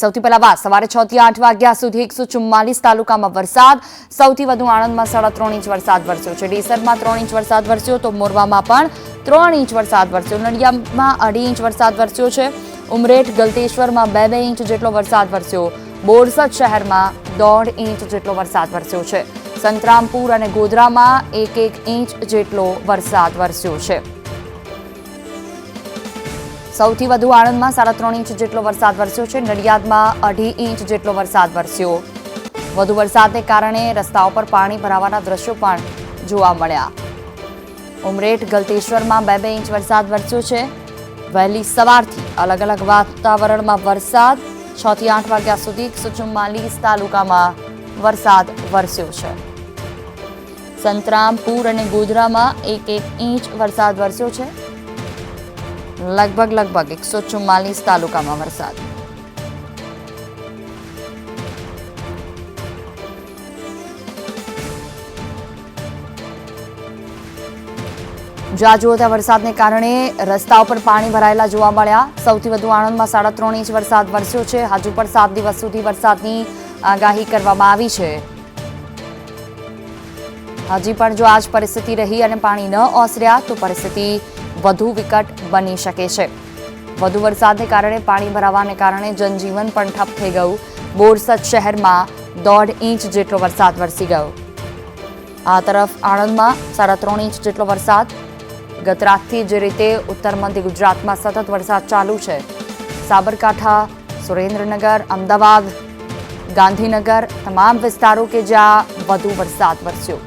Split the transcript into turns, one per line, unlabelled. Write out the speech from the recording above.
સૌથી પહેલા વાત, સવારે છ થી આઠ વાગ્યા સુધી એકસો ચુમ્માલીસ તાલુકામાં વરસાદ. સૌથી વધુ આણંદમાં સાડા ત્રણ ઇંચ વરસાદ વરસ્યો છે. ડેસરમાં ત્રણ ઇંચ વરસાદ વરસ્યો તો મોરવામાં પણ ત્રણ ઇંચ વરસાદ વરસ્યો. નડિયામાં અઢી ઇંચ વરસાદ વરસ્યો છે. ઉમરેઠ, ગલતેશ્વરમાં બે બે ઇંચ જેટલો વરસાદ વરસ્યો. બોરસદ શહેરમાં દોઢ ઇંચ જેટલો વરસાદ વરસ્યો છે. સંતરામપુર અને ગોધરામાં એક એક ઇંચ જેટલો વરસાદ વરસ્યો છે. સૌથી વધુ આણંદમાં સાડા ત્રણ ઇંચ જેટલો વરસાદ વરસ્યો છે. નડિયાદમાં અઢી ઇંચ જેટલો વરસાદ વરસ્યો. વધુ વરસાદને કારણે રસ્તાઓ પર પાણી ભરાવાના દ્રશ્યો પણ જોવા મળ્યા. ઉમરેઠ, ગલતેશ્વરમાં બે બે ઇંચ વરસાદ વરસ્યો છે. વહેલી સવારથી અલગ અલગ વાતાવરણમાં વરસાદ. છ થી આઠ વાગ્યા સુધી એકસો ચુમ્માલીસ તાલુકામાં વરસાદ વરસ્યો છે. સંતરામપુર અને ગોધરામાં એક એક ઇંચ વરસાદ વરસ્યો છે. લગભગ લગભગ એકસો ચુમ્માલીસ તાલુકામાં વરસાદ. જ્યાં જુઓ ત્યાં વરસાદને કારણે રસ્તા ઉપર પાણી ભરાયેલા જોવા મળ્યા. સૌથી વધુ આણંદમાં સાડા ત્રણ ઇંચ વરસાદ વરસ્યો છે. હજુ પણ સાત દિવસ સુધી વરસાદની આગાહી કરવામાં આવી છે. હજી પણ જો આ જ પરિસ્થિતિ રહી અને પાણી ન ઓસર્યા તો પરિસ્થિતિ વધુ વિકટ બની શકે છે. વધુ વરસાદને કારણે પાણી ભરાવાને કારણે જનજીવન પણ ઠપ થઈ ગયું. બોરસદ શહેરમાં દોઢ ઇંચ જેટલો વરસાદ વરસી ગયો. આ તરફ આણંદમાં સાડા ત્રણ ઇંચ જેટલો વરસાદ. ગતરાતથી જે રીતે ઉત્તર મધ્ય ગુજરાતમાં સતત વરસાદ ચાલુ છે. સાબરકાંઠા, સુરેન્દ્રનગર, અમદાવાદ, ગાંધીનગર, તમામ વિસ્તારો કે જ્યાં વધુ વરસાદ વરસ્યો.